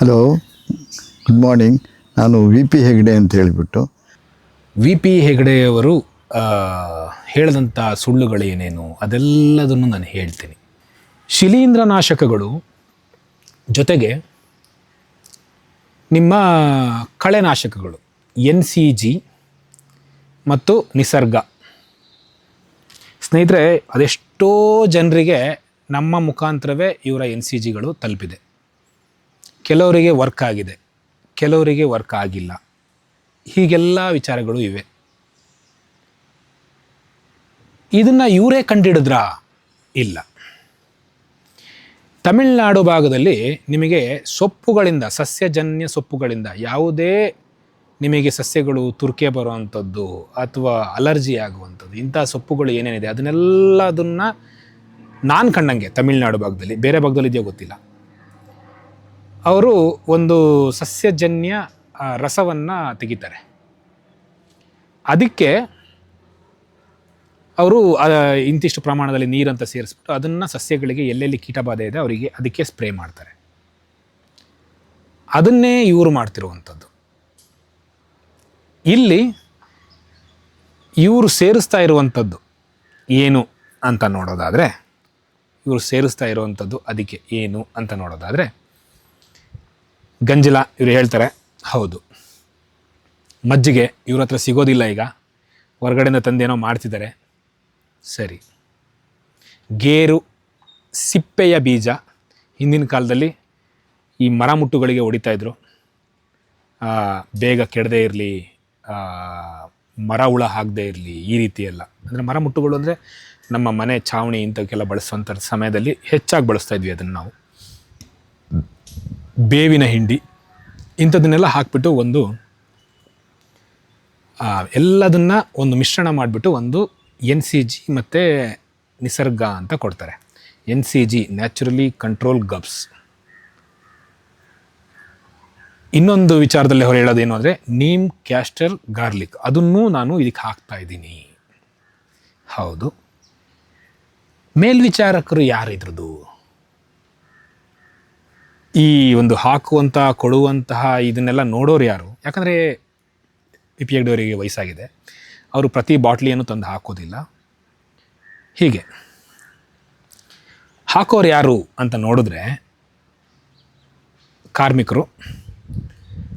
Hello good morning ನಾನು V P Hegde ಅಂತ ಹೇಳಿಬಿಟ್ಟು. ವಿ ಪಿ ಹೆಗಡೆಯವರು ಹೇಳಿದಂಥ ಸುಳ್ಳುಗಳೇನೇನು ಅದೆಲ್ಲದನ್ನು ನಾನು ಹೇಳ್ತೀನಿ. ಶಿಲೀಂಧ್ರನಾಶಕಗಳು ಜೊತೆಗೆ ನಿಮ್ಮ ಕಳೆನಾಶಕಗಳು, ಎನ್ ಸಿ ಜಿ ಮತ್ತು ನಿಸರ್ಗ. ಸ್ನೇಹಿತರೆ, ಅದೆಷ್ಟೋ ಜನರಿಗೆ ನಮ್ಮ ಮುಖಾಂತರವೇ ಇವರ ಎನ್ ಸಿ ಜಿಗಳು ತಲುಪಿದೆ. ಕೆಲವರಿಗೆ ವರ್ಕ್ ಆಗಿದೆ. ಕೆಲವರಿಗೆ ವರ್ಕ್ ಆಗಿಲ್ಲ. ಹೀಗೆಲ್ಲ ವಿಚಾರಗಳು ಇವೆ. ಇದನ್ನು ಇವರೇ ಕಂಡಿಡಿದ್ರಾ? ಇಲ್ಲ. ತಮಿಳುನಾಡು ಭಾಗದಲ್ಲಿ ನಿಮಗೆ ಸೊಪ್ಪುಗಳಿಂದ, ಸಸ್ಯಜನ್ಯ ಸೊಪ್ಪುಗಳಿಂದ ಯಾವುದೇ ನಿಮಗೆ ಸಸ್ಯಗಳು ತುರ್ಕೆ ಬರುವಂಥದ್ದು ಅಥವಾ ಅಲರ್ಜಿ ಆಗುವಂಥದ್ದು ಇಂಥ ಸೊಪ್ಪುಗಳು ಏನೇನಿದೆ ಅದನ್ನೆಲ್ಲದನ್ನು ನಾನು ಕಂಡಂಗೆ ತಮಿಳುನಾಡು ಭಾಗದಲ್ಲಿ. ಬೇರೆ ಭಾಗದಲ್ಲಿ ಇದೆಯೋ ಗೊತ್ತಿಲ್ಲ. ಅವರು ಒಂದು ಸಸ್ಯಜನ್ಯ ರಸವನ್ನು ತೆಗಿತಾರೆ. ಅದಕ್ಕೆ ಅವರು ಇಂತಿಷ್ಟು ಪ್ರಮಾಣದಲ್ಲಿ ನೀರಂತ ಸೇರಿಸ್ಬಿಟ್ಟು ಅದನ್ನು ಸಸ್ಯಗಳಿಗೆ ಎಲ್ಲೆಲ್ಲಿ ಕೀಟಬಾಧೆ ಇದೆ ಅವರಿಗೆ ಅದಕ್ಕೆ ಸ್ಪ್ರೇ ಮಾಡ್ತಾರೆ. ಅದನ್ನೇ ಇವರು ಮಾಡ್ತಿರುವಂಥದ್ದು. ಇಲ್ಲಿ ಇವರು ಸೇರಿಸ್ತಾ ಇರುವಂಥದ್ದು ಏನು ಅಂತ ನೋಡೋದಾದರೆ, ಇವರು ಸೇರಿಸ್ತಾ ಇರುವಂಥದ್ದು ಅದಕ್ಕೆ ಏನು ಅಂತ ನೋಡೋದಾದರೆ ಗಂಜಲ ಇವರು ಹೇಳ್ತಾರೆ. ಹೌದು. ಮಜ್ಜಿಗೆ ಇವ್ರ ಹತ್ರ ಸಿಗೋದಿಲ್ಲ ಈಗ. ಹೊರಗಡೆಯಿಂದ ತಂದೇನೋ ಮಾಡ್ತಿದ್ದಾರೆ. ಸರಿ. ಗೇರು ಸಿಪ್ಪೆಯ ಬೀಜ ಹಿಂದಿನ ಕಾಲದಲ್ಲಿ ಈ ಮರ ಮುಟ್ಟುಗಳಿಗೆ ಹೊಡಿತಾ ಇದ್ರು. ಆ, ಬೇಗ ಕೆಡದೇ ಇರಲಿ ಮರ ಹುಳ ಹಾಕದೇ ಇರಲಿ ಈ ರೀತಿ ಎಲ್ಲ ಅಂದರೆ ಮರ ಮುಟ್ಟುಗಳು ಅಂದರೆ ನಮ್ಮ ಮನೆ ಛಾವಣಿ ಇಂಥವಕ್ಕೆಲ್ಲ ಬಳಸುವಂಥ ಸಮಯದಲ್ಲಿ ಹೆಚ್ಚಾಗಿ ಬಳಸ್ತಾ ಇದ್ವಿ ಅದನ್ನು ನಾವು. ಬೇವಿನ ಹಿಂಡಿ ಇಂಥದನ್ನೆಲ್ಲ ಹಾಕ್ಬಿಟ್ಟು ಒಂದು ಎಲ್ಲದನ್ನು ಒಂದು ಮಿಶ್ರಣ ಮಾಡಿಬಿಟ್ಟು ಒಂದು ಎನ್ ಸಿ ಜಿ ಮತ್ತು ನಿಸರ್ಗ ಅಂತ ಕೊಡ್ತಾರೆ. N C G, naturally control grubs. ಇನ್ನೊಂದು ವಿಚಾರದಲ್ಲಿ ಅವ್ರು ಹೇಳೋದೇನು ಅಂದರೆ, ನೀಮ್, ಕ್ಯಾಸ್ಟರ್, ಗಾರ್ಲಿಕ್ ಅದನ್ನೂ ನಾನು ಇದಕ್ಕೆ ಹಾಕ್ತಾ ಇದ್ದೀನಿ. ಹೌದು. ಮೇಲ್ವಿಚಾರಕರು ಯಾರಿದ್ರದ್ದು ಈ ಒಂದು ಹಾಕುವಂಥ ಕೊಡುವಂತಹ ಇದನ್ನೆಲ್ಲ ನೋಡೋರು ಯಾರು? ಯಾಕಂದರೆ ಪಿ ಪಿ ಅವರಿಗೆ ವಯಸ್ಸಾಗಿದೆ. ಅವರು ಪ್ರತಿ ಬಾಟ್ಲಿಯನ್ನು ತಂದು ಹಾಕೋದಿಲ್ಲ. ಹೀಗೆ. ಹಾಕೋರು ಯಾರು ಅಂತ ನೋಡಿದ್ರೆ ಕಾರ್ಮಿಕರು.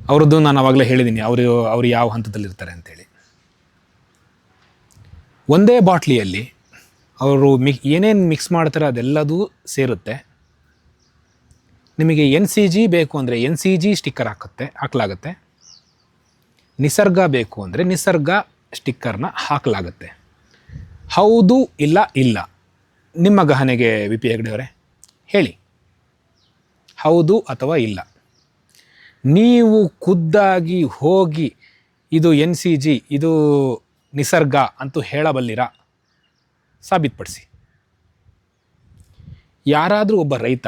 ಅವರದ್ದು ನಾನು ಆವಾಗಲೇ ಹೇಳಿದ್ದೀನಿ, ಅವರು ಅವರು ಯಾವ ಹಂತದಲ್ಲಿರ್ತಾರೆ ಅಂತೇಳಿ. ಒಂದೇ ಬಾಟ್ಲಿಯಲ್ಲಿ ಅವರು ಮಿಕ್ ಏನೇನು ಮಿಕ್ಸ್ ಮಾಡ್ತಾರೆ ಅದೆಲ್ಲದೂ ಸೇರುತ್ತೆ. ನಿಮಗೆ ಎನ್ ಸಿ ಜಿ ಬೇಕು ಅಂದರೆ ಎನ್ ಸಿ ಜಿ ಸ್ಟಿಕ್ಕರ್ ಹಾಕುತ್ತೆ, ಹಾಕಲಾಗುತ್ತೆ. ನಿಸರ್ಗ ಬೇಕು ಅಂದರೆ ನಿಸರ್ಗ ಸ್ಟಿಕ್ಕರ್ನ ಹಾಕಲಾಗುತ್ತೆ. ಹೌದು ಇಲ್ಲ ಇಲ್ಲ? ನಿಮ್ಮ ಗಹನೆಗೆ ವಿ ಪಿ ಹೆಗ್ಡೆಯವರೇ ಹೇಳಿ. ಹೌದು ಅಥವಾ ಇಲ್ಲ? ನೀವು ಖುದ್ದಾಗಿ ಹೋಗಿ, ಇದು ಎನ್ ಸಿ ಜಿ, ಇದು ನಿಸರ್ಗ ಅಂತೂ ಹೇಳಬಲ್ಲಿರಾ? ಸಾಬೀತುಪಡಿಸಿ. ಯಾರಾದರೂ ಒಬ್ಬ ರೈತ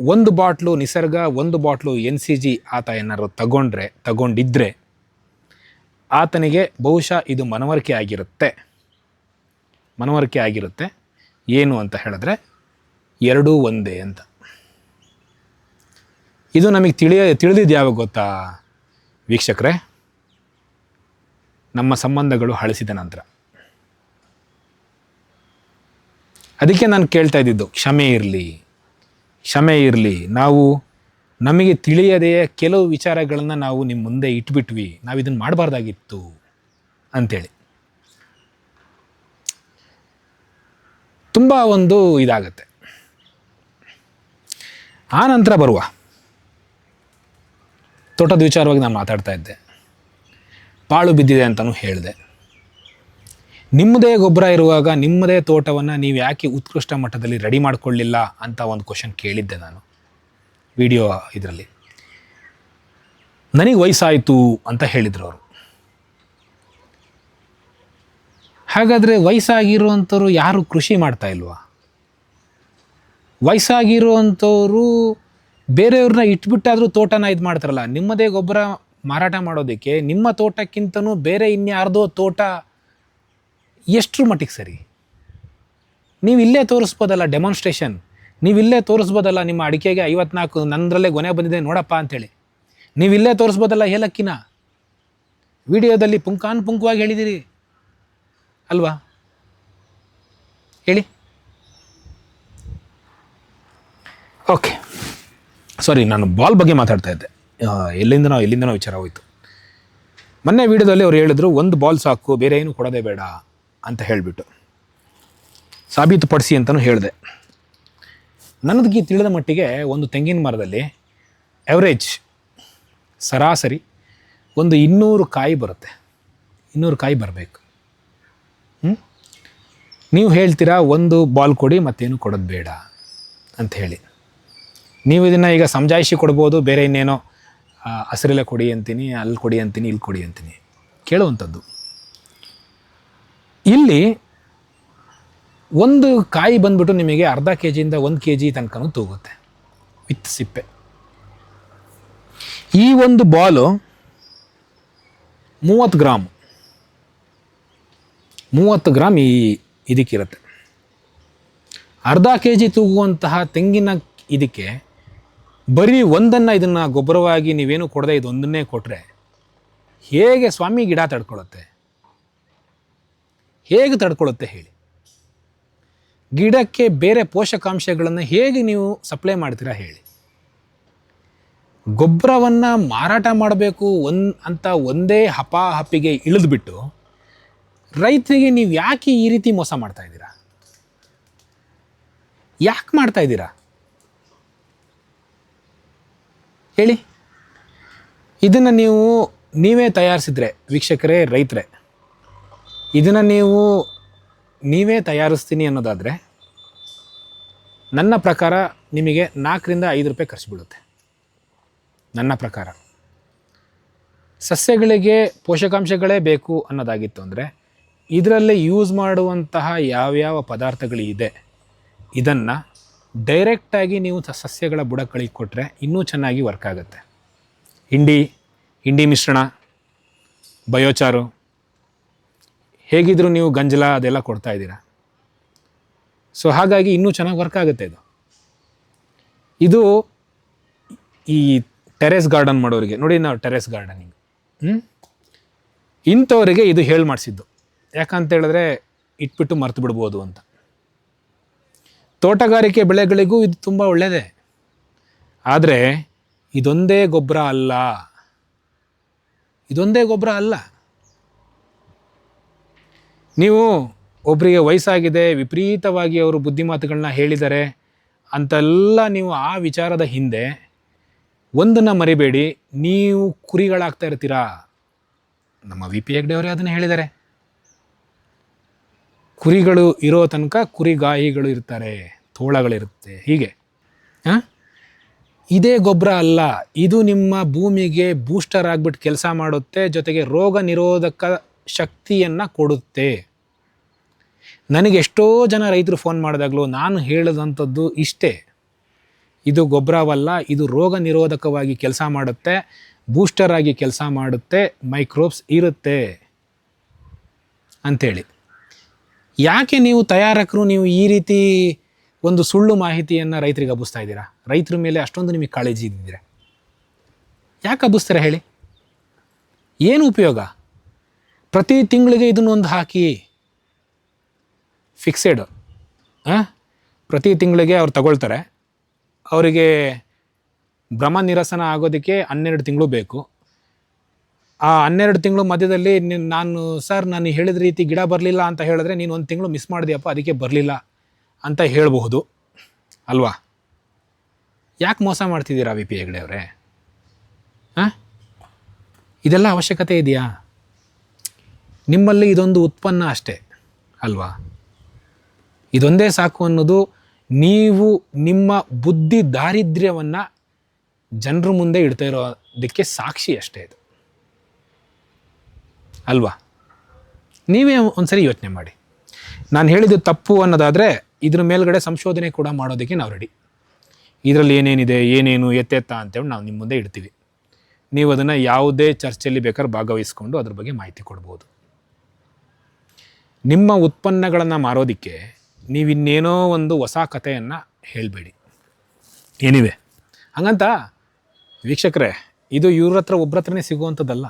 ಒಂದು ಬಾಟ್ಲು ನಿಸರ್ಗ, ಒಂದು ಬಾಟ್ಲು ಎನ್ ಸಿ ಜಿ ಆತ ಏನಾದ್ರು ತಗೊಂಡ್ರೆ, ತಗೊಂಡಿದ್ರೆ ಆತನಿಗೆ ಬಹುಶಃ ಇದು ಮನವರಿಕೆ ಆಗಿರುತ್ತೆ. ಮನವರಿಕೆ ಆಗಿರುತ್ತೆ. ಏನು ಅಂತ ಹೇಳಿದ್ರೆ ಎರಡೂ ಒಂದೇ ಅಂತ. ಇದು ನಮಗೆ ತಿಳಿಯ ತಿಳಿದಿದ್ದು ಯಾವಾಗ ಗೊತ್ತಾ? ವೀಕ್ಷಕರೇ, ನಮ್ಮ ಸಂಬಂಧಗಳು ಹಳಿಸಿದ ನಂತರ. ಅದಕ್ಕೆ ನಾನು ಕೇಳ್ತಾ ಇದ್ದಿದ್ದು, ಕ್ಷಮೆ ಇರಲಿ. ಕ್ಷಮೆ ಇರಲಿ. ನಾವು ನಮಗೆ ತಿಳಿಯದೆಯೇ ಕೆಲವು ವಿಚಾರಗಳನ್ನು ನಾವು ನಿಮ್ಮ ಮುಂದೆ ಇಟ್ಬಿಟ್ವಿ. ನಾವು ಇದನ್ನು ಮಾಡಬಾರ್ದಾಗಿತ್ತು ಅಂಥೇಳಿ ತುಂಬ ಒಂದು ಇದಾಗತ್ತೆ. ಆ ನಂತರ ಬರುವ. ತೋಟದ ವಿಚಾರವಾಗಿ ನಾನು ಮಾತಾಡ್ತಾ ಇದ್ದೆ. ಪಾಳು ಬಿದ್ದಿದೆ ಅಂತಲೂ ಹೇಳಿದೆ. ನಿಮ್ಮದೇ ಗೊಬ್ಬರ ಇರುವಾಗ ನಿಮ್ಮದೇ ತೋಟವನ್ನು ನೀವು ಯಾಕೆ ಉತ್ಕೃಷ್ಟ ಮಟ್ಟದಲ್ಲಿ ರೆಡಿ ಮಾಡಿಕೊಳ್ಳಿಲ್ಲ ಅಂತ ಒಂದು ಕ್ವಶನ್ ಕೇಳಿದ್ದೆ ನಾನು ವಿಡಿಯೋ ಇದರಲ್ಲಿ. ನನಗೆ ವಯಸ್ಸಾಯಿತು ಅಂತ ಹೇಳಿದರು ಅವರು. ಹಾಗಾದರೆ ವಯಸ್ಸಾಗಿರುವಂಥವ್ರು ಯಾರು ಕೃಷಿ ಮಾಡ್ತಾ ಇಲ್ವಾ? ವಯಸ್ಸಾಗಿರುವಂಥವ್ರು ಬೇರೆಯವ್ರನ್ನ ಇಟ್ಬಿಟ್ಟಾದರೂ ತೋಟನ ಇದು ಮಾಡ್ತಾರಲ್ಲ, ನಿಮ್ಮದೇ ಗೊಬ್ಬರ ಮಾರಾಟ ಮಾಡೋದಕ್ಕೆ ನಿಮ್ಮ ತೋಟಕ್ಕಿಂತನೂ ಬೇರೆ ಇನ್ಯಾರ್ದೋ ತೋಟ ಎಷ್ಟರ ಮಟ್ಟಿಗೆ ಸರಿ? ನೀವು ಇಲ್ಲೇ ತೋರಿಸ್ಬೋದಲ್ಲ ಡೆಮಾನ್ಸ್ಟ್ರೇಷನ್ ನೀವಿಲ್ಲೇ ತೋರಿಸ್ಬೋದಲ್ಲ ನಿಮ್ಮ ಅಡಿಕೆಗೆ ಐವತ್ನಾಲ್ಕು ನಂದರಲ್ಲೇ ಗೊನೆ ಬಂದಿದೆ, ನೋಡಪ್ಪ ಅಂತೇಳಿ ನೀವಿಲ್ಲೇ ತೋರಿಸ್ಬೋದಲ್ಲ ಏಲಕ್ಕಿನ? ವಿಡಿಯೋದಲ್ಲಿ ಪುಂಕಾನ್ ಪುಂಕವಾಗಿ ಹೇಳಿದಿರಿ. ಅಲ್ವಾ? ಹೇಳಿ. ಓಕೆ. ಸಾರಿ ನಾನು ಬಾಲ್ ಬಗ್ಗೆ ಮಾತಾಡ್ತಾ ಇದ್ದೆ. ಎಲ್ಲಿಂದನೋ ಎಲ್ಲಿಂದನೋ ವಿಚಾರ ಹೋಯಿತು. ಮೊನ್ನೆ ವಿಡಿಯೋದಲ್ಲಿ ಅವ್ರು ಹೇಳಿದ್ರು, ಒಂದು ಬಾಲ್ ಸಾಕು, ಬೇರೆ ಏನು ಕೊಡೋದೇ ಬೇಡ. ಅಂತ ಹೇಳಿಬಿಟ್ಟು. ಸಾಬೀತುಪಡಿಸಿ ಅಂತಲೂ ಹೇಳಿದೆ. ನನಗೆ ತಿಳಿದ ಮಟ್ಟಿಗೆ ಒಂದು ತೆಂಗಿನ ಮರದಲ್ಲಿ ಎವರೇಜ್ ಸರಾಸರಿ ಒಂದು ಇನ್ನೂರು ಕಾಯಿ ಬರುತ್ತೆ. ಇನ್ನೂರು ಕಾಯಿ ಬರಬೇಕು. ನೀವು ಹೇಳ್ತೀರಾ ಒಂದು ಬಾಲ್ ಕೊಡಿ ಮತ್ತೇನು ಕೊಡೋದು ಬೇಡ ಅಂತ ಹೇಳಿ. ನೀವು ಇದನ್ನು ಈಗ ಸಮಜಾಯಿಷಿ ಕೊಡ್ಬೋದು, ಬೇರೆ ಇನ್ನೇನೋ ಹಸಿರೆಲ್ಲ ಕೊಡಿ ಅಂತೀನಿ, ಅಲ್ಲಿ ಕೊಡಿ ಅಂತೀನಿ, ಇಲ್ಲಿ ಕೊಡಿ ಅಂತೀನಿ. ಕೇಳುವಂಥದ್ದು. ಇಲ್ಲಿ ಒಂದು ಕಾಯಿ ಬಂದ್ಬಿಟ್ಟು ನಿಮಗೆ ಅರ್ಧ ಕೆ ಜಿಯಿಂದ ಒಂದು ಕೆ ಜಿ ತನಕನೂ ತೂಗುತ್ತೆ ವಿತ್ ಸಿಪ್ಪೆ. ಈ ಒಂದು ಬಾಲು ಮೂವತ್ತು ಗ್ರಾಮ್. ಮೂವತ್ತು ಗ್ರಾಮ್ ಈ ಇದಕ್ಕಿರುತ್ತೆ. ಅರ್ಧ ಕೆ ಜಿ ತೂಗುವಂತಹ ತೆಂಗಿನ ಇದಕ್ಕೆ ಬರೀ ಒಂದನ್ನು ಇದನ್ನು ಗೊಬ್ಬರವಾಗಿ ನೀವೇನು ಕೊಡದೆ ಇದೊಂದನ್ನೇ ಕೊಟ್ಟರೆ ಹೇಗೆ ಸ್ವಾಮಿ ಗಿಡ ತಡ್ಕೊಳ್ಳುತ್ತೆ ಹೇಗೆ ತಡ್ಕೊಳ್ಳುತ್ತೆ ಹೇಳಿ. ಗಿಡಕ್ಕೆ ಬೇರೆ ಪೋಷಕಾಂಶಗಳನ್ನು ಹೇಗೆ ನೀವು ಸಪ್ಲೈ ಮಾಡ್ತೀರಾ ಹೇಳಿ. ಗೊಬ್ಬರವನ್ನು ಮಾರಾಟ ಮಾಡಬೇಕು ಒನ್ ಅಂತ ಒಂದೇ ಹಪ ಹಪ್ಪಿಗೆ ಇಳಿದುಬಿಟ್ಟು ರೈತರಿಗೆ ನೀವು ಯಾಕೆ ಈ ರೀತಿ ಮೋಸ ಮಾಡ್ತಾ ಇದ್ದೀರಾ? ಯಾಕೆ ಮಾಡ್ತಾ ಇದ್ದೀರಾ? ಹೇಳಿ. ಇದನ್ನು ನೀವು ನೀವೇ ತಯಾರಿಸಿದ್ರೆ, ವೀಕ್ಷಕರೇ, ರೈತರೇ ಇದನ್ನು ನೀವು ನೀವೇ ತಯಾರಿಸ್ತೀನಿ ಅನ್ನೋದಾದರೆ ನನ್ನ ಪ್ರಕಾರ ನಿಮಗೆ ನಾಲ್ಕರಿಂದ ಐದು ರೂಪಾಯಿ ಖರ್ಚು ಬೀಳುತ್ತೆ. ನನ್ನ ಪ್ರಕಾರ. ಸಸ್ಯಗಳಿಗೆ ಪೋಷಕಾಂಶಗಳೇ ಬೇಕು ಅನ್ನೋದಾಗಿತ್ತು ಅಂದರೆ ಇದರಲ್ಲಿ ಯೂಸ್ ಮಾಡುವಂತಹ ಯಾವ್ಯಾವ ಪದಾರ್ಥಗಳಿದೆ, ಇದನ್ನು ಡೈರೆಕ್ಟಾಗಿ ನೀವು ಸಸ್ಯಗಳ ಬುಡಗಳಿಗೆ ಕೊಟ್ಟರೆ ಇನ್ನೂ ಚೆನ್ನಾಗಿ ವರ್ಕ್ ಆಗುತ್ತೆ. ಹಿಂಡಿ ಹಿಂಡಿ ಮಿಶ್ರಣ, ಬಯೋಚಾರು. ಹೇಗಿದ್ರೂ ನೀವು ಗಂಜಲ ಅದೆಲ್ಲ ಕೊಡ್ತಾ ಇದ್ದೀರಾ? ಸೊ ಹಾಗಾಗಿ ಇನ್ನೂ ಚೆನ್ನಾಗಿ ವರ್ಕ್ ಆಗುತ್ತೆ ಇದು. ಇದು ಈ ಟೆರೆಸ್ ಗಾರ್ಡನ್ ಮಾಡೋರಿಗೆ, ನೋಡಿ ನಾವು ಟೆರೆಸ್ ಗಾರ್ಡನಿಂಗ್ ಹ್ಞೂ ಇಂಥವರಿಗೆ ಇದು ಹೇಳಿ ಮಾಡಿಸಿದ್ದು. ಯಾಕಂತ ಹೇಳಿದ್ರೆ ಇಟ್ಬಿಟ್ಟು ಮರ್ತು ಬಿಡ್ಬೋದು ಅಂತ. ತೋಟಗಾರಿಕೆ ಬೆಳೆಗಳಿಗೂ ಇದು ತುಂಬ ಒಳ್ಳೆಯದೇ ಆದರೆ ಇದೊಂದೇ ಗೊಬ್ಬರ ಅಲ್ಲ. ಇದೊಂದೇ ಗೊಬ್ಬರ ಅಲ್ಲ. ನೀವು ಒಬ್ಬರಿಗೆ ವಯಸ್ಸಾಗಿದೆ, ವಿಪರೀತವಾಗಿ ಅವರು ಬುದ್ಧಿಮಾತುಗಳನ್ನ ಹೇಳಿದ್ದಾರೆ ಅಂತೆಲ್ಲ ನೀವು ಆ ವಿಚಾರದ ಹಿಂದೆ ಒಂದನ್ನು ಮರಿಬೇಡಿ, ನೀವು ಕುರಿಗಳಾಗ್ತಾ ಇರ್ತೀರಾ? ನಮ್ಮ ವಿ ಪಿ ಹೆಗ್ಡೆ ಅವರೇ ಅದನ್ನು ಹೇಳಿದ್ದಾರೆ. ಕುರಿಗಳು ಇರೋ ತನಕ ಕುರಿಗಾಯಿಗಳು ಇರ್ತಾರೆ, ತೋಳಗಳಿರುತ್ತೆ. ಹೀಗೆ. ಹಾಂ ಇದೇ ಗೊಬ್ಬರ ಅಲ್ಲ, ಇದು ನಿಮ್ಮ ಭೂಮಿಗೆ ಬೂಸ್ಟರ್ ಆಗಿಬಿಟ್ಟು ಕೆಲಸ ಮಾಡುತ್ತೆ, ಜೊತೆಗೆ ರೋಗ ನಿರೋಧಕ ಶಕ್ತಿಯನ್ನು ಕೊಡುತ್ತೆ. ನನಗೆ ಎಷ್ಟೋ ಜನ ರೈತರು ಫೋನ್ ಮಾಡಿದಾಗಲೂ ನಾನು ಹೇಳಿದಂಥದ್ದು ಇಷ್ಟೇ. ಇದು ಗೊಬ್ಬರವಲ್ಲ, ಇದು ರೋಗ ನಿರೋಧಕವಾಗಿ ಕೆಲಸ ಮಾಡುತ್ತೆ ಬೂಸ್ಟರ್ ಆಗಿ ಕೆಲಸ ಮಾಡುತ್ತೆ ಮೈಕ್ರೋಬ್ಸ್ ಇರುತ್ತೆ ಅಂಥೇಳಿ. ಯಾಕೆ ನೀವು ತಯಾರಕರು ನೀವು ಈ ರೀತಿ ಒಂದು ಸುಳ್ಳು ಮಾಹಿತಿಯನ್ನು ರೈತರಿಗೆ ಹಬ್ಬಿಸ್ತಾ ಇದ್ದೀರಾ? ರೈತರ ಮೇಲೆ ಅಷ್ಟೊಂದು ನಿಮಗೆ ಕಾಳಜಿ ಇದ್ದಿದ್ದೀರಾ ಯಾಕೆ ಹಬ್ಬಿಸ್ತಾರೆ ಹೇಳಿ? ಏನು ಉಪಯೋಗ? ಪ್ರತಿ ತಿಂಗಳಿಗೆ ಇದನ್ನೊಂದು ಹಾಕಿ ಫಿಕ್ಸೆಡ್ ಪ್ರತಿ ತಿಂಗಳಿಗೆ ಅವ್ರು ತಗೊಳ್ತಾರೆ. ಅವರಿಗೆ ಭ್ರಮ ನಿರಸನ ಆಗೋದಕ್ಕೆ ಹನ್ನೆರಡು ತಿಂಗಳು ಬೇಕು. ಆ ಹನ್ನೆರಡು ತಿಂಗಳು ಮಧ್ಯದಲ್ಲಿ ನೀನ್- ಸರ್, ನಾನು ಹೇಳಿದ ರೀತಿ ಗಿಡ ಬರಲಿಲ್ಲ ಅಂತ ಹೇಳಿದ್ರೆ ನೀನು ಒಂದು ತಿಂಗಳು ಮಿಸ್ ಮಾಡಿದೆಯಪ್ಪ, ಅದಕ್ಕೆ ಬರಲಿಲ್ಲ ಅಂತ ಹೇಳಬಹುದು. ಅಲ್ವಾ? ಯಾಕೆ ಮೋಸ ಮಾಡ್ತಿದ್ದೀರಾ ವಿ ಪಿ ಹೆಗ್ಡೆ ಅವರೇ? ಹಾಂ ಇದೆಲ್ಲ ಅವಶ್ಯಕತೆ ಇದೆಯಾ? ನಿಮ್ಮಲ್ಲಿ ಇದೊಂದು ಉತ್ಪನ್ನ ಅಷ್ಟೇ, ಅಲ್ವಾ? ಇದೊಂದೇ ಸಾಕು ಅನ್ನೋದು ನೀವು ನಿಮ್ಮ ಬುದ್ಧಿ ದಾರಿದ್ರ್ಯವನ್ನು ಜನರ ಮುಂದೆ ಇಡ್ತಾ ಇರೋದಕ್ಕೆ ಸಾಕ್ಷಿ ಅಷ್ಟೇ ಇದು. ಅಲ್ವಾ? ನೀವೇ ಒಂದ್ಸರಿ ಯೋಚನೆ ಮಾಡಿ. ನಾನು ಹೇಳಿದ್ದು ತಪ್ಪು ಅನ್ನೋದಾದರೆ ಇದ್ರ ಮೇಲ್ಗಡೆ ಸಂಶೋಧನೆ ಕೂಡ ಮಾಡೋದಕ್ಕೆ ನಾವು ರೆಡಿ ಇದರಲ್ಲಿ ಏನೇನಿದೆ, ಏನೇನು ಎತ್ತೆತ್ತ ಅಂತೇಳಿ ನಾವು ನಿಮ್ಮ ಮುಂದೆ ಇಡ್ತೀವಿ. ನೀವು ಅದನ್ನು ಯಾವುದೇ ಚರ್ಚೆಯಲ್ಲಿ ಬೇಕಾದ್ರೆ ಭಾಗವಹಿಸ್ಕೊಂಡು ಅದ್ರ ಬಗ್ಗೆ ಮಾಹಿತಿ ಕೊಡ್ಬೋದು. ನಿಮ್ಮ ಉತ್ಪನ್ನಗಳನ್ನು ಮಾರೋದಕ್ಕೆ ನೀವಿನ್ನೇನೋ ಒಂದು ಹೊಸ ಕಥೆಯನ್ನು ಹೇಳಬೇಡಿ. ಏನಿವೆ ಹಂಗಂತ ವೀಕ್ಷಕರೇ, ಇದು ಇವ್ರ ಹತ್ರ ಒಬ್ಬರ ಹತ್ರನೇ ಸಿಗುವಂಥದ್ದಲ್ಲ.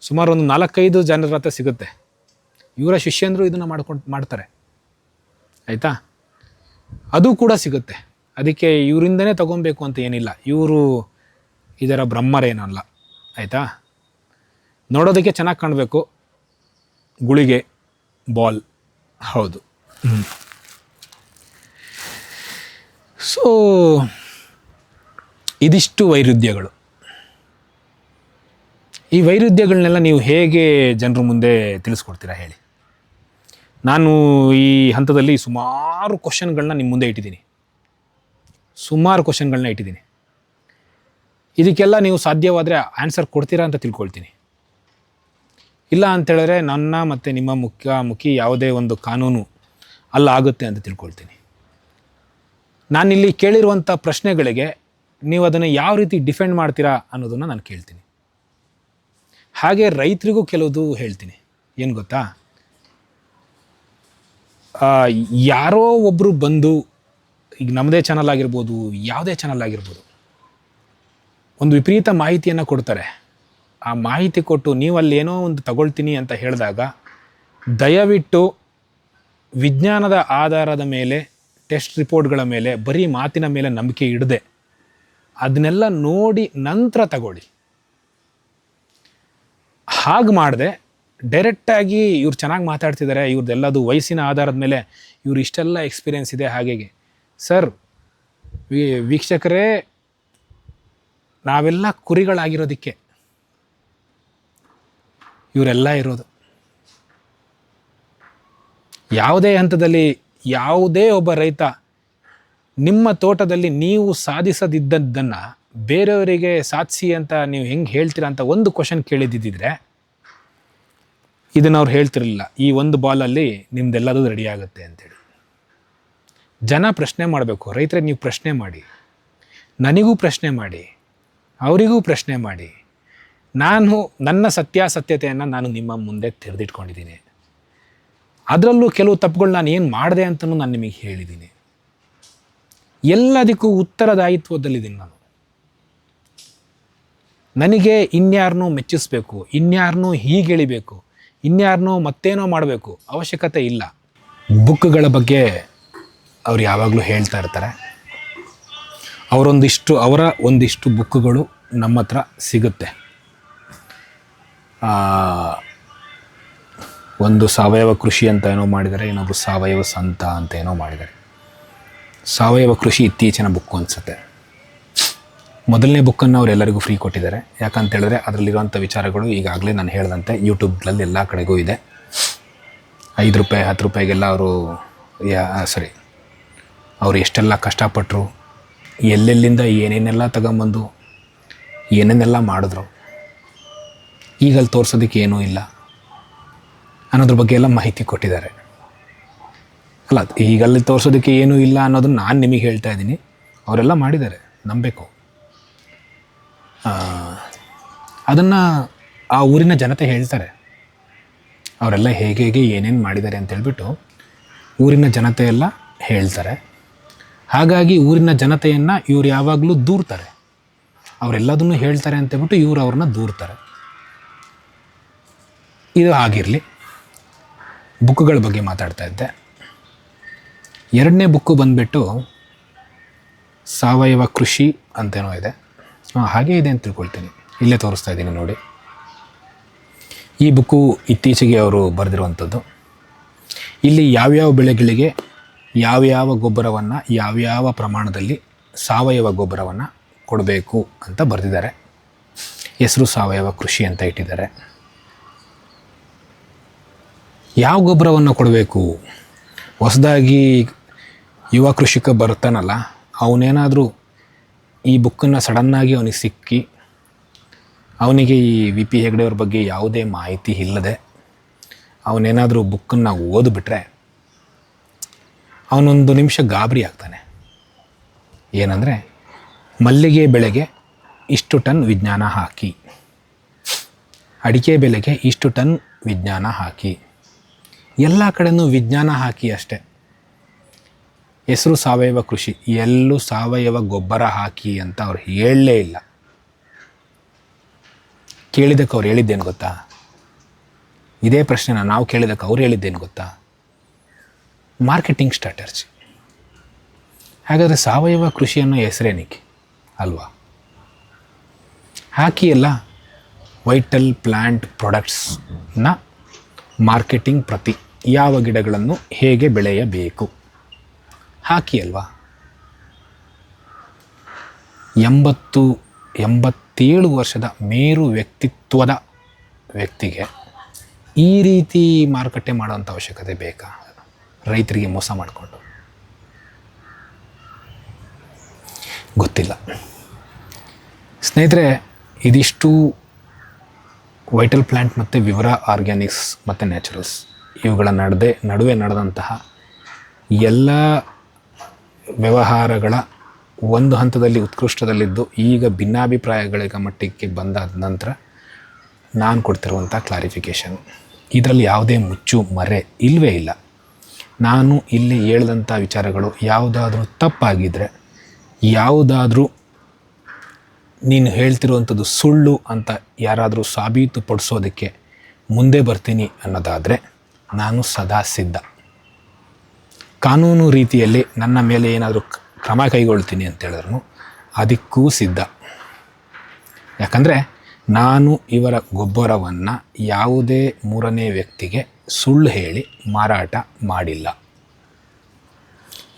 ಸುಮಾರು ಒಂದು ನಾಲ್ಕೈದು ಜನರ ಹತ್ರ ಸಿಗುತ್ತೆ. ಇವರ ಶಿಷ್ಯಂದರು ಇದನ್ನು ಮಾಡ್ಕೊಂಡು, ಮಾಡ್ತಾರೆ. ಆಯಿತಾ? ಅದು ಕೂಡ ಸಿಗುತ್ತೆ. ಅದಕ್ಕೆ ಇವರಿಂದನೇ ತಗೊಬೇಕು ಅಂತ ಏನಿಲ್ಲ. ಇವರು ಇದರ ಬ್ರಹ್ಮರೇನಲ್ಲ. ಆಯಿತಾ? ನೋಡೋದಕ್ಕೆ ಚೆನ್ನಾಗಿ ಕಾಣಬೇಕು. ಗುಳಿಗೆ ಬಾಲ್. ಹೌದು. ಸೊ ಇದಿಷ್ಟು ವೈರುಧ್ಯಗಳು. ಈ ವೈರುಧ್ಯಗಳನ್ನೆಲ್ಲ ನೀವು ಹೇಗೆ ಜನರ ಮುಂದೆ ತಿಳಿಸ್ಕೊಡ್ತೀರಾ ಹೇಳಿ. ನಾನು ಈ ಹಂತದಲ್ಲಿ ಸುಮಾರು ಕ್ವಶನ್ಗಳನ್ನ ನಿಮ್ಮ ಮುಂದೆ ಇಟ್ಟಿದ್ದೀನಿ. ಸುಮಾರು ಕ್ವಶನ್ಗಳನ್ನ ಇಟ್ಟಿದ್ದೀನಿ. ಇದಕ್ಕೆಲ್ಲ ನೀವು ಸಾಧ್ಯವಾದರೆ ಆನ್ಸರ್ ಕೊಡ್ತೀರಾ ಅಂತ ತಿಳ್ಕೊಳ್ತೀನಿ. ಇಲ್ಲ ಅಂತೇಳಿದ್ರೆ ನನ್ನ ಮತ್ತು ನಿಮ್ಮ ಮುಖ್ಯ ಮುಖಿ ಯಾವುದೇ ಒಂದು ಕಾನೂನು ಅಲ್ಲಾಗುತ್ತೆ ಅಂತ ತಿಳ್ಕೊಳ್ತೀನಿ. ನಾನಿಲ್ಲಿ ಕೇಳಿರುವಂಥ ಪ್ರಶ್ನೆಗಳಿಗೆ ನೀವು ಅದನ್ನು ಯಾವ ರೀತಿ ಡಿಫೆಂಡ್ ಮಾಡ್ತೀರಾ ಅನ್ನೋದನ್ನು ನಾನು ಕೇಳ್ತೀನಿ. ಹಾಗೆ ರೈತರಿಗೂ ಕೆಲವುದು ಹೇಳ್ತೀನಿ. ಏನು ಗೊತ್ತಾ? ಯಾರೋ ಒಬ್ಬರು ಬಂದು, ಈಗ ನಮ್ಮದೇ ಚಾನಲ್ ಆಗಿರ್ಬೋದು, ಯಾವುದೇ ಚಾನಲ್ ಆಗಿರ್ಬೋದು, ಒಂದು ವಿಪರೀತ ಮಾಹಿತಿಯನ್ನು ಕೊಡ್ತಾರೆ. ಆ ಮಾಹಿತಿ ಕೊಟ್ಟು ನೀವು ಅಲ್ಲಿ ಏನೋ ಒಂದು ತಗೊಳ್ತೀನಿ ಅಂತ ಹೇಳಿದಾಗ, ದಯವಿಟ್ಟು ವಿಜ್ಞಾನದ ಆಧಾರದ ಮೇಲೆ, ಟೆಸ್ಟ್ ರಿಪೋರ್ಟ್ಗಳ ಮೇಲೆ, ಬರೀ ಮಾತಿನ ಮೇಲೆ ನಂಬಿಕೆ ಇಡದೆ ಅದನ್ನೆಲ್ಲ ನೋಡಿ ನಂತರ ತಗೊಳ್ಳಿ. ಹಾಗೆ ಮಾಡಿದೆ ಡೈರೆಕ್ಟಾಗಿ ಇವ್ರು ಚೆನ್ನಾಗಿ ಮಾತಾಡ್ತಿದ್ದಾರೆ ಇವ್ರದ್ದೆಲ್ಲದು ವಯಸ್ಸಿನ ಆಧಾರದ ಮೇಲೆ ಇವ್ರು ಇಷ್ಟೆಲ್ಲ ಎಕ್ಸ್ಪೀರಿಯೆನ್ಸ್ ಇದೆ ಹಾಗೆ ಸರ್ ವೀಕ್ಷಕರೇ, ನಾವೆಲ್ಲ ಕುರಿಗಳಾಗಿರೋದಕ್ಕೆ. ಇವರೆಲ್ಲ ಇರೋದು. ಯಾವುದೇ ಹಂತದಲ್ಲಿ ಯಾವುದೇ ಒಬ್ಬ ರೈತ ನಿಮ್ಮ ತೋಟದಲ್ಲಿ ನೀವು ಸಾಧಿಸದಿದ್ದದ್ದನ್ನು ಬೇರೆಯವರಿಗೆ ಸಾಧಿಸಿ ಅಂತ ನೀವು ಹೆಂಗೆ ಹೇಳ್ತೀರಾ ಅಂತ ಒಂದು ಕ್ವಶನ್ ಕೇಳಿದ್ದಿದ್ರೆ ಇದನ್ನು ಅವ್ರು ಹೇಳ್ತಿರಲಿಲ್ಲ. ಈ ಒಂದು ಬಾಲಲ್ಲಿ ನಿಮ್ದೆಲ್ಲದೂ ರೆಡಿ ಆಗುತ್ತೆ ಅಂತೇಳಿ. ಜನ ಪ್ರಶ್ನೆ ಮಾಡಬೇಕು. ರೈತರೇ ನೀವು ಪ್ರಶ್ನೆ ಮಾಡಿ. ನನಗೂ ಪ್ರಶ್ನೆ ಮಾಡಿ. ಅವರಿಗೂ ಪ್ರಶ್ನೆ ಮಾಡಿ. ನಾನು ನನ್ನ ಸತ್ಯಾಸತ್ಯತೆಯನ್ನು ನಾನು ನಿಮ್ಮ ಮುಂದೆ ತೆರೆದಿಟ್ಕೊಂಡಿದ್ದೀನಿ. ಅದರಲ್ಲೂ ಕೆಲವು ತಪ್ಪುಗಳು ನಾನು ಏನು ಮಾಡಿದೆ ಅಂತಲೂ ನಾನು ನಿಮಗೆ ಹೇಳಿದ್ದೀನಿ ಎಲ್ಲದಕ್ಕೂ ಉತ್ತರದಾಯಿತ್ವದಲ್ಲಿದ್ದೀನಿ ನಾನು. ನನಗೆ ಇನ್ಯಾರನ್ನೂ ಮೆಚ್ಚಿಸ್ಬೇಕು, ಇನ್ಯಾರನ್ನೂ ಹೀಗೆಳಿಬೇಕು, ಇನ್ಯಾರನ್ನೂ ಮತ್ತೇನೋ ಮಾಡಬೇಕು ಅವಶ್ಯಕತೆ ಇಲ್ಲ. ಬುಕ್ಗಳ ಬಗ್ಗೆ ಅವ್ರು ಯಾವಾಗಲೂ ಹೇಳ್ತಾ ಇರ್ತಾರೆ. ಅವರೊಂದಿಷ್ಟು, ಅವರ ಒಂದಿಷ್ಟು ಬುಕ್ಗಳು ನಮ್ಮ ಹತ್ರ ಸಿಗುತ್ತೆ. ಒಂದು ಸಾವಯವ ಕೃಷಿ ಅಂತ ಏನೋ ಮಾಡಿದ್ದಾರೆ ಇನ್ನೊಂದು ಸಾವಯವ ಸಂತ ಅಂತ ಏನೋ ಮಾಡಿದ್ದಾರೆ ಸಾವಯವ ಕೃಷಿ ಇತ್ತೀಚಿನ ಬುಕ್ಕು ಅನಿಸುತ್ತೆ. ಮೊದಲನೇ ಬುಕ್ಕನ್ನು ಅವರೆಲ್ಲರಿಗೂ ಫ್ರೀ ಕೊಟ್ಟಿದ್ದಾರೆ. ಯಾಕಂತ ಹೇಳಿದ್ರೆ ಅದರಲ್ಲಿರುವಂಥ ವಿಚಾರಗಳು ಈಗಾಗಲೇ ನಾನು ಹೇಳಿದಂತೆ ಯೂಟ್ಯೂಬ್ಗಳಲ್ಲಿ ಎಲ್ಲ ಕಡೆಗೂ ಇದೆ. ಐದು ರೂಪಾಯಿ, ಹತ್ತು ರೂಪಾಯಿಗೆಲ್ಲ ಅವರು, ಯಾ, ಸರಿ, ಅವರು ಎಷ್ಟೆಲ್ಲ ಕಷ್ಟಪಟ್ಟರು ಎಲ್ಲೆಲ್ಲಿಂದ ಏನೇನೆಲ್ಲ ತಗೊಂಬಂದು, ಏನೇನೆಲ್ಲ ಮಾಡಿದ್ರು, ಈಗಲ್ಲಿ ತೋರಿಸೋದಕ್ಕೆ ಏನೂ ಇಲ್ಲ. ಅನ್ನೋದ್ರ ಬಗ್ಗೆ ಎಲ್ಲ ಮಾಹಿತಿ ಕೊಟ್ಟಿದ್ದಾರೆ. ಅಲ್ಲ ಈಗ ಅಲ್ಲಿ ತೋರಿಸೋದಕ್ಕೆ ಏನೂ ಇಲ್ಲ ಅನ್ನೋದನ್ನು ನಾನು ನಿಮಗೆ ಹೇಳ್ತಾ ಇದ್ದೀನಿ. ಅವರೆಲ್ಲ ಮಾಡಿದ್ದಾರೆ, ನಂಬಬೇಕು. ಅದನ್ನು ಆ ಊರಿನ ಜನತೆ ಹೇಳ್ತಾರೆ. ಅವರೆಲ್ಲ ಹೇಗೆ ಹೇಗೆ ಏನೇನು ಮಾಡಿದ್ದಾರೆ ಅಂತ ಹೇಳ್ಬಿಟ್ಟು ಊರಿನ ಜನತೆ ಎಲ್ಲ ಹೇಳ್ತಾರೆ. ಹಾಗಾಗಿ ಊರಿನ ಜನತೆಯನ್ನು ಇವ್ರು ಯಾವಾಗಲೂ ದೂರ್ತಾರೆ. ಅವರೆಲ್ಲದನ್ನು ಹೇಳ್ತಾರೆ ಅಂತೇಳ್ಬಿಟ್ಟು ಇವರು ಅವ್ರನ್ನ ದೂರ್ತಾರೆ. ಇದು ಆಗಿರಲಿ. ಬುಕ್ಗಳ ಬಗ್ಗೆ ಮಾತಾಡ್ತಾ ಇದ್ದೆ. ಎರಡನೇ ಬುಕ್ಕು ಬಂದುಬಿಟ್ಟು ಸಾವಯವ ಕೃಷಿ ಅಂತೇನೋ ಇದೆ. ಹಾಗೇ ಇದೆ ಅಂತ ತಿಳ್ಕೊಳ್ತೀನಿ. ಇಲ್ಲೇ ತೋರಿಸ್ತಾ ಇದ್ದೀನಿ ನೋಡಿ. ಈ ಬುಕ್ಕು ಇತ್ತೀಚೆಗೆ ಅವರು ಬರೆದಿರುವಂಥದ್ದು. ಇಲ್ಲಿ ಯಾವ್ಯಾವ ಬೆಳೆಗಳಿಗೆ ಯಾವ್ಯಾವ ಗೊಬ್ಬರವನ್ನು ಯಾವ್ಯಾವ ಪ್ರಮಾಣದಲ್ಲಿ ಸಾವಯವ ಗೊಬ್ಬರವನ್ನು ಕೊಡಬೇಕು ಅಂತ ಬರೆದಿದ್ದಾರೆ. ಹೆಸರು ಸಾವಯವ ಕೃಷಿ ಅಂತ ಇಟ್ಟಿದ್ದಾರೆ. ಯಾವ ಗೊಬ್ಬರವನ್ನು ಕೊಡಬೇಕು? ಹೊಸದಾಗಿ ಯುವ ಕೃಷಿಕ ಬರ್ತಾನಲ್ಲ ಅವನೇನಾದರೂ ಈ ಬುಕ್ಕನ್ನು ಸಡನ್ನಾಗಿ ಅವನಿಗೆ ಸಿಕ್ಕಿ, ಅವನಿಗೆ ಈ ವಿ ಪಿ ಹೆಗ್ಡೆಯವ್ರ ಬಗ್ಗೆ ಯಾವುದೇ ಮಾಹಿತಿ ಇಲ್ಲದೆ ಅವನೇನಾದರೂ ಬುಕ್ಕನ್ನು ಓದಿಬಿಟ್ರೆ ಅವನೊಂದು ನಿಮಿಷ ಗಾಬರಿ ಆಗ್ತಾನೆ. ಏನಂದರೆ, ಮಲ್ಲಿಗೆ ಬೆಳೆಗೆ ಇಷ್ಟು ಟನ್ ವಿಜ್ಞಾನ ಹಾಕಿ, ಅಡಿಕೆ ಬೆಲೆಗೆ ಇಷ್ಟು ಟನ್ ವಿಜ್ಞಾನ ಹಾಕಿ. ಎಲ್ಲ ಕಡೆನೂ ವಿಜ್ಞಾನ ಹಾಕಿ ಅಷ್ಟೆ. ಹೆಸರು ಸಾವಯವ ಕೃಷಿ, ಎಲ್ಲೂ ಸಾವಯವ ಗೊಬ್ಬರ ಹಾಕಿ ಅಂತ ಅವ್ರು ಹೇಳಲೇ ಇಲ್ಲ. ಕೇಳಿದಕ್ಕೆ ಅವ್ರು ಹೇಳಿದ್ದೇನು ಗೊತ್ತಾ? ಇದೇ ಪ್ರಶ್ನೆನ ನಾವು ಕೇಳಿದಕ್ಕೆ ಅವ್ರು ಹೇಳಿದ್ದೇನು ಗೊತ್ತಾ? ಮಾರ್ಕೆಟಿಂಗ್ ಸ್ಟ್ರಾಟರ್ಜಿ ಹಾಗಾದರೆ ಸಾವಯವ ಕೃಷಿಯನ್ನು ಅನ್ನೋ ಹೆಸರೇನಿಕೆ ಅಲ್ವಾ? ಹಾಕಿ ಎಲ್ಲ ವೈಟಲ್ ಪ್ಲ್ಯಾಂಟ್ ಪ್ರಾಡಕ್ಟ್ಸ್ನ ಮಾರ್ಕೆಟಿಂಗ್ ಪ್ರತಿ. ಯಾವ ಗಿಡಗಳನ್ನು ಹೇಗೆ ಬೆಳೆಯಬೇಕು? ಹಾಕಿ ಅಲ್ವಾ ಎಂಬತ್ತು, ಎಂಬತ್ತೇಳು ವರ್ಷದ ಮೇರು ವ್ಯಕ್ತಿತ್ವದ ವ್ಯಕ್ತಿಗೆ ಈ ರೀತಿ ಮಾರುಕಟ್ಟೆ ಮಾಡುವಂಥ ಅವಶ್ಯಕತೆ ಬೇಕಾ? ರೈತರಿಗೆ ಮೋಸ ಮಾಡಿಕೊಂಡು. ಗೊತ್ತಿಲ್ಲ. ಸ್ನೇಹಿತರೆ, ಇದಿಷ್ಟು ವೈಟಲ್ ಪ್ಲ್ಯಾಂಟ್ ಮತ್ತು ವಿವರ ಆರ್ಗ್ಯಾನಿಕ್ಸ್ ಮತ್ತು ನ್ಯಾಚುರಲ್ಸ್ ಇವುಗಳ ನಡೆದೇ, ನಡುವೆ ನಡೆದಂತಹ ಎಲ್ಲ ವ್ಯವಹಾರಗಳ ಒಂದು ಹಂತದಲ್ಲಿ ಉತ್ಕೃಷ್ಟದಲ್ಲಿದ್ದು ಈಗ ಭಿನ್ನಾಭಿಪ್ರಾಯಗಳಿಗೆ ಮಟ್ಟಕ್ಕೆ ಬಂದಾದ ನಂತರ ನಾನು ಕೊಡ್ತಿರುವಂಥ ಕ್ಲಾರಿಫಿಕೇಷನ್ ಇದರಲ್ಲಿ ಯಾವುದೇ ಮುಚ್ಚು ಮರೆ ಇಲ್ಲವೇ ಇಲ್ಲ. ನಾನು ಇಲ್ಲಿ ಹೇಳಿದಂಥ ವಿಚಾರಗಳು ಯಾವುದಾದ್ರೂ ತಪ್ಪಾಗಿದ್ದರೆ ಯಾವುದಾದ್ರೂ ನೀನು ಹೇಳ್ತಿರುವಂಥದ್ದು ಸುಳ್ಳು ಅಂತ ಯಾರಾದರೂ ಸಾಬೀತುಪಡಿಸೋದಕ್ಕೆ ಮುಂದೆ ಬರ್ತೀನಿ ಅನ್ನೋದಾದರೆ ನಾನು ಸದಾ ಸಿದ್ಧ. ಕಾನೂನು ರೀತಿಯಲ್ಲಿ ನನ್ನ ಮೇಲೆ ಏನಾದರೂ ಕ್ರಮ ಕೈಗೊಳ್ತೀನಿ ಅಂತ ಹೇಳಿದ್ರು ಅದಕ್ಕೂ ಸಿದ್ಧ. ಯಾಕಂದರೆ ನಾನು ಇವರ ಗೊಬ್ಬರವನ್ನು ಯಾವುದೇ ಮೂರನೇ ವ್ಯಕ್ತಿಗೆ ಸುಳ್ಳು ಹೇಳಿ ಮಾರಾಟ ಮಾಡಿಲ್ಲ.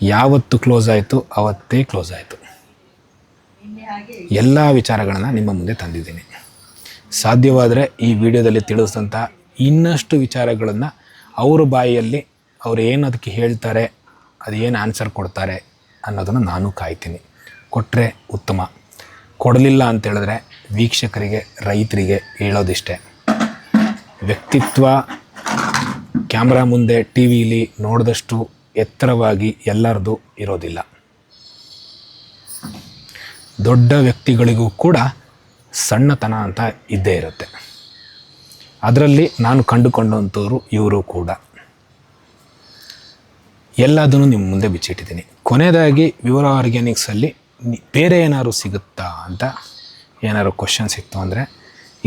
ಯಾವತ್ತು ಕ್ಲೋಸ್ ಆಯಿತು ಅವತ್ತೇ ಕ್ಲೋಸ್ ಆಯಿತು. ಎಲ್ಲ ವಿಚಾರಗಳನ್ನು ನಿಮ್ಮ ಮುಂದೆ ತಂದಿದ್ದೀನಿ. ಸಾಧ್ಯವಾದರೆ ಈ ವಿಡಿಯೋದಲ್ಲಿ ತಿಳಿಸಿದಂಥ ಇನ್ನಷ್ಟು ವಿಚಾರಗಳನ್ನು ಅವ್ರ ಬಾಯಿಯಲ್ಲಿ ಅವ್ರು ಏನು ಅದಕ್ಕೆ ಹೇಳ್ತಾರೆ ಅದು ಏನು ಆನ್ಸರ್ ಕೊಡ್ತಾರೆ ಅನ್ನೋದನ್ನು ನಾನು ಕಾಯ್ತೀನಿ. ಕೊಟ್ಟರೆ ಉತ್ತಮ. ಕೊಡಲಿಲ್ಲ ಅಂತೇಳಿದ್ರೆ ವೀಕ್ಷಕರಿಗೆ, ರೈತರಿಗೆ ಹೇಳೋದಿಷ್ಟೇ. ವ್ಯಕ್ತಿತ್ವ ಕ್ಯಾಮ್ರಾ ಮುಂದೆ ಟಿ ವಿಲಿ ನೋಡಿದಷ್ಟು ಎತ್ತರವಾಗಿ ಎಲ್ಲರದು ಇರೋದಿಲ್ಲ. ದೊಡ್ಡ ವ್ಯಕ್ತಿಗಳಿಗೂ ಕೂಡ ಸಣ್ಣತನ ಅಂತ ಇದ್ದೇ ಇರುತ್ತೆ. ಅದರಲ್ಲಿ ನಾನು ಕಂಡುಕೊಂಡಂಥವರು ಇವರು ಕೂಡ. ಎಲ್ಲದನ್ನು ನಿಮ್ಮ ಮುಂದೆ ಬಿಚ್ಚಿಟ್ಟಿದ್ದೀನಿ. ಕೊನೆಯದಾಗಿ ವಿವರ ಆರ್ಗ್ಯಾನಿಕ್ಸಲ್ಲಿ ಬೇರೆ ಏನಾದ್ರು ಸಿಗುತ್ತಾ ಅಂತ ಏನಾದ್ರು ಕ್ವಶನ್ಸ್ ಇತ್ತು ಅಂದರೆ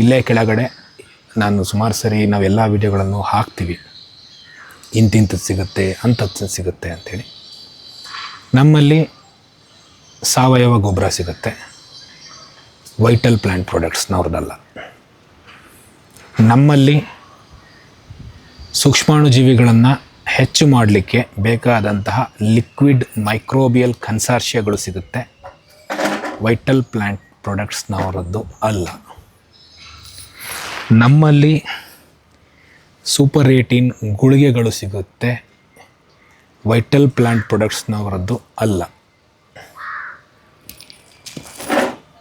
ಇಲ್ಲೇ ಕೆಳಗಡೆ ನಾನು ಸುಮಾರು ಸರಿ ನಾವೆಲ್ಲ ವಿಡಿಯೋಗಳನ್ನು ಹಾಕ್ತೀವಿ. ಇಂತಿಂಥದ್ದು ಸಿಗುತ್ತೆ, ಅಂಥದ್ದು ಸಿಗುತ್ತೆ ಅಂಥೇಳಿ ನಮ್ಮಲ್ಲಿ ಸಾವಯವ ಗೊಬ್ಬರ ಸಿಗುತ್ತೆ. ವೈಟಲ್ ಪ್ಲ್ಯಾಂಟ್ ಪ್ರಾಡಕ್ಟ್ಸ್ನವ್ರದ್ದಲ್ಲ ನಮ್ಮಲ್ಲಿ ಸೂಕ್ಷ್ಮಾಣುಜೀವಿಗಳನ್ನು ಹೆಚ್ಚು ಮಾಡಲಿಕ್ಕೆ ಬೇಕಾದಂತಹ ಲಿಕ್ವಿಡ್ ಮೈಕ್ರೋಬಿಯಲ್ ಕನ್ಸಾರ್ಷಿಯಗಳು ಸಿಗುತ್ತೆ. ವೈಟಲ್ ಪ್ಲ್ಯಾಂಟ್ ಪ್ರಾಡಕ್ಟ್ಸ್ನವರದ್ದು ಅಲ್ಲ. ನಮ್ಮಲ್ಲಿ ಸೂಪರ್ ಏಟೀನ್ ಗುಳಿಗೆಗಳು ಸಿಗುತ್ತೆ. ವೈಟಲ್ ಪ್ಲ್ಯಾಂಟ್ ಪ್ರಾಡಕ್ಟ್ಸ್ನವರದ್ದು ಅಲ್ಲ.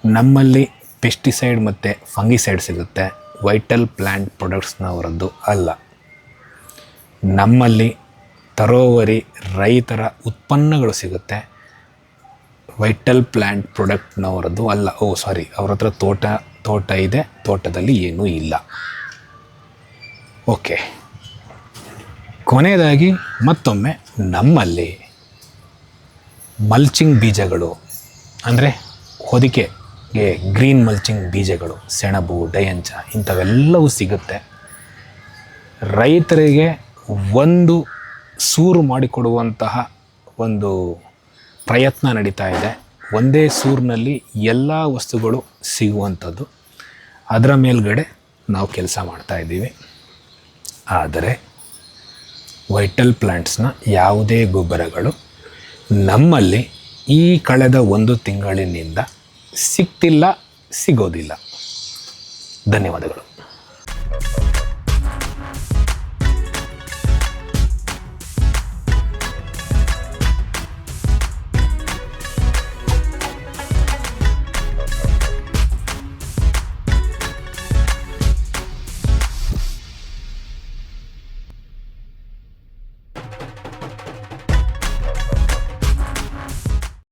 ನಮ್ಮಲ್ಲಿ ಪೆಸ್ಟಿಸೈಡ್ ಮತ್ತು ಫಂಗಿಸೈಡ್ ಸಿಗುತ್ತೆ. ವೈಟಲ್ ಪ್ಲ್ಯಾಂಟ್ ಪ್ರೊಡಕ್ಟ್ಸ್ನವರದ್ದು ಅಲ್ಲ. ನಮ್ಮಲ್ಲಿ ತರೋವರಿ ರೈತರ ಉತ್ಪನ್ನಗಳು ಸಿಗುತ್ತೆ. ವೈಟಲ್ ಪ್ಲ್ಯಾಂಟ್ ಪ್ರೊಡಕ್ಟ್ನವರದ್ದು ಅಲ್ಲ. ಓ ಸಾರಿ ಅವ್ರ ಹತ್ರ ತೋಟ ತೋಟ ಇದೆ. ತೋಟದಲ್ಲಿ ಏನೂ ಇಲ್ಲ. ಓಕೆ ಕೊನೆಯದಾಗಿ ಮತ್ತೊಮ್ಮೆ ನಮ್ಮಲ್ಲಿ ಮಲ್ಚಿಂಗ್ ಬೀಜಗಳು ಅಂದರೆ ಹೊದಿಕೆಗೆ ಗ್ರೀನ್ ಮಲ್ಚಿಂಗ್ ಬೀಜಗಳು, ಸೆಣಬು, ಡಯಂಚ ಇಂಥವೆಲ್ಲವೂ ಸಿಗುತ್ತೆ. ರೈತರಿಗೆ ಒಂದು ಸೂರು ಮಾಡಿಕೊಡುವಂತಹ ಒಂದು ಪ್ರಯತ್ನ ನಡೀತಾ ಇದೆ. ಒಂದೇ ಸೂರಿನಲ್ಲಿ ಎಲ್ಲ ವಸ್ತುಗಳು ಸಿಗುವಂಥದ್ದು. ಅದರ ಮೇಲ್ಗಡೆ ನಾವು ಕೆಲಸ ಮಾಡ್ತಾ ಇದ್ದೀವಿ. ಆದರೆ ವೈಟಲ್ ಪ್ಲ್ಯಾಂಟ್ಸ್ನ ಯಾವುದೇ ಗೊಬ್ಬರಗಳು ನಮ್ಮಲ್ಲಿ ಈ ಕಳೆದ ಒಂದು ತಿಂಗಳಿನಿಂದ ಸಿಗ್ತಿಲ್ಲ ಸಿಗೋದಿಲ್ಲ. ಧನ್ಯವಾದಗಳು.